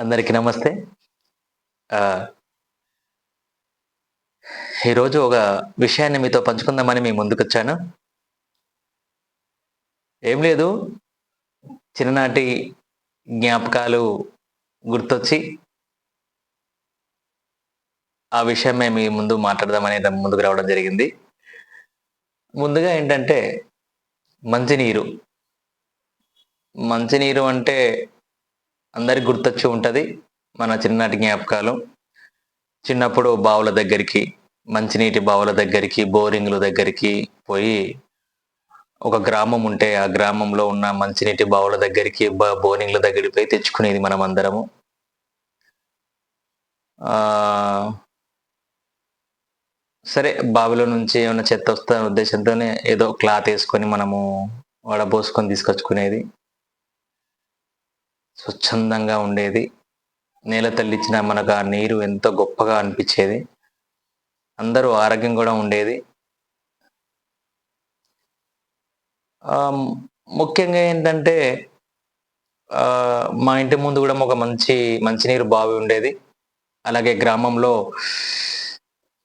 అందరికీ నమస్తే. ఈరోజు ఒక విషయాన్ని మీతో పంచుకుందామని మీ ముందుకు వచ్చాను ఏం లేదు చిన్ననాటి జ్ఞాపకాలు గుర్తొచ్చి ఆ విషయమే మీ ముందు మాట్లాడదామని ముందుకు రావడం జరిగింది. ముందుగా ఏంటంటే మంచినీరు. మంచినీరు అంటే అందరికి గుర్తొచ్చి ఉంటుంది మన చిన్ననాటి జ్ఞాపకాలు. చిన్నప్పుడు బావుల దగ్గరికి మంచినీటి బావుల దగ్గరికి బోరింగ్ల దగ్గరికి పోయి ఒక గ్రామం ఉంటే ఆ గ్రామంలో ఉన్న మంచినీటి బావుల దగ్గరికి బోరింగ్ల దగ్గరికి పోయి తెచ్చుకునేది మనం అందరము సరే బావిలో నుంచి ఏమైనా చెత్త వస్తున్న ఉద్దేశంతోనే ఏదో క్లాత్ వేసుకొని మనము వడబోసుకొని తీసుకొచ్చుకునేది. స్వచ్ఛందంగా ఉండేది. నేల తల్లిచ్చిన మనకు ఆ నీరు ఎంతో గొప్పగా అనిపించేది. అందరూ ఆరోగ్యం కూడా ఉండేది. ముఖ్యంగా ఏంటంటే మా ఇంటి ముందు కూడా ఒక మంచి మంచినీరు బావి ఉండేది. అలాగే గ్రామంలో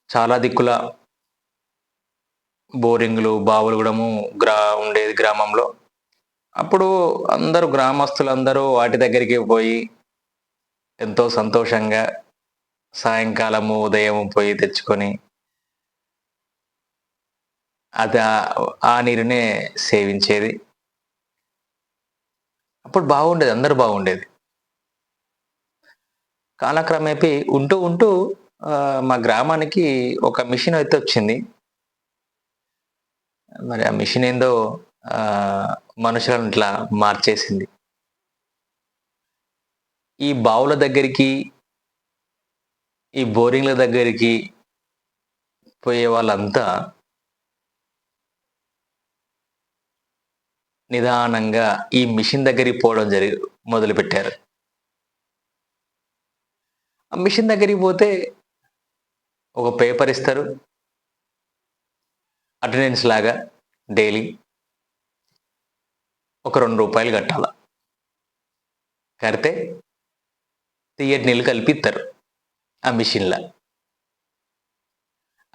చాలా దిక్కుల బోరింగ్లు బావులు కూడా గ్రా ఉండేది గ్రామంలో. అప్పుడు అందరూ గ్రామస్తులందరూ వాటి దగ్గరికి పోయి ఎంతో సంతోషంగా సాయంకాలము ఉదయం పోయి తెచ్చుకొని అది ఆ- నీరునే సేవించేది. అప్పుడు బాగుండేది అందరూ బాగుండేది. కాలక్రమేపీ ఉంటూ ఉంటూ మా గ్రామానికి ఒక మిషన్ అయితే వచ్చింది. మరి ఆ మిషన్ ఏందో మనుషులను ఇట్లా మార్చేసింది. ఈ బావుల దగ్గరికి ఈ బోరింగ్ల దగ్గరికి పోయే వాళ్ళంతా నిదానంగా ఈ మిషన్ దగ్గరికి పోవడం జరిగి మొదలుపెట్టారు. ఆ మిషన్ దగ్గరికి పోతే ఒక పేపర్ ఇస్తారు. అటెండెన్స్ లాగా డైలీ ఒక రెండు రూపాయలు కట్టాల? కడితే తీయటి నీళ్ళు కలిపిస్తారు ఆ మిషన్లో.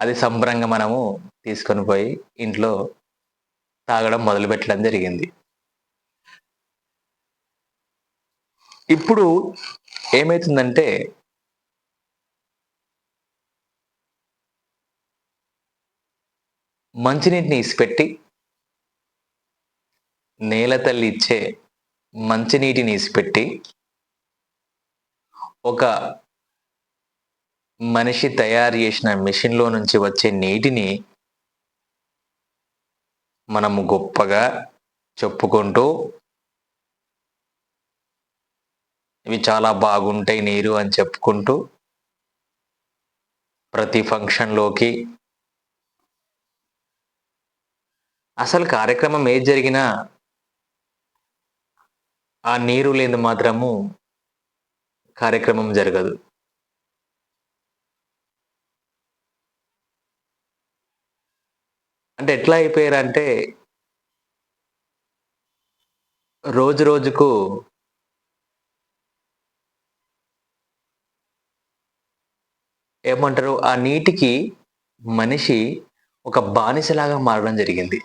అది సంబరంగా మనము తీసుకొని పోయి ఇంట్లో తాగడం మొదలు పెట్టడం జరిగింది. ఇప్పుడు ఏమవుతుందంటే మంచినీటిని ఇసిపెట్టి నేల తల్లి ఇచ్చే మంచినీటిని ఇసిపెట్టి ఒక మనిషి తయారు చేసిన మిషన్లో నుంచి వచ్చే నీటిని మనము గొప్పగా చెప్పుకుంటూ ఇవి చాలా బాగుంటాయి నీరు అని చెప్పుకుంటూ ప్రతి ఫంక్షన్లోకి అసలు కార్యక్రమం ఏది జరిగినా ఆ నీరు లేని మాత్రము కార్యక్రమం జరగదు. అంటే ఎట్లా అయిపోయారంటే రోజు రోజుకు ఏమంటారు ఆ నీటికి మనిషి ఒక బానిసలాగా మారడం జరిగింది.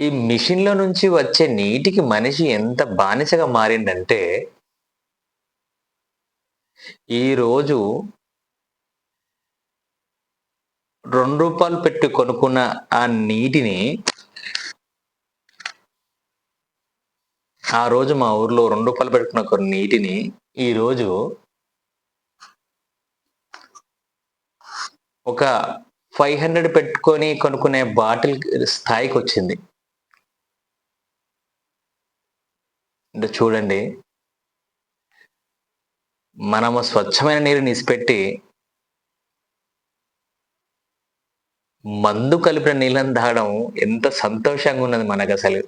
ఈ మిషన్లో నుంచి వచ్చే నీటికి మనిషి ఎంత బానిసగా మారిండంటే ఈరోజు రెండు రూపాయలు పెట్టి కొనుక్కున్న ఆ నీటిని ఆ రోజు మా ఊర్లో రెండు రూపాయలు పెట్టుకున్న కొన్ని నీటిని ఈరోజు ఒక ఫైవ్ హండ్రెడ్ పెట్టుకొని కొనుక్కునే బాటిల్ స్థాయికి వచ్చింది. అంటే చూడండి. మనము స్వచ్ఛమైన నీరు నిసిపెట్టి మందు కలిపిన నీళ్ళని తాగడం ఎంత సంతోషంగా ఉన్నది మనకు అసలు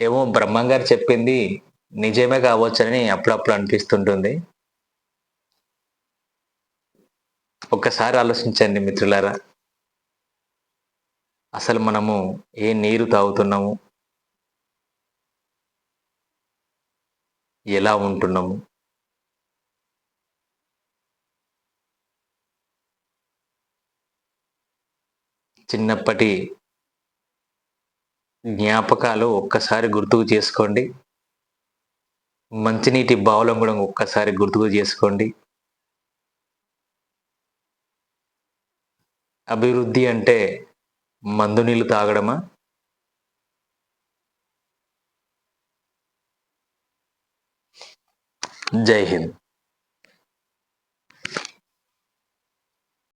ఏమో బ్రహ్మంగారు చెప్పింది నిజమే కావచ్చని అప్పుడప్పుడు అనిపిస్తుంటుంది. ఒక్కసారి ఆలోచించండి మిత్రులారా. అసలు మనము ఏ నీరు తాగుతున్నాము? ఎలా ఉంటున్నాము? చిన్నప్పటి జ్ఞాపకాలు ఒక్కసారి గుర్తుకు చేసుకోండి. మంచినీటి బావులం కూడా ఒక్కసారి గుర్తుకు చేసుకోండి. అభివృద్ధి అంటే మందు నీళ్ళు తాగడమా? జై హింద్.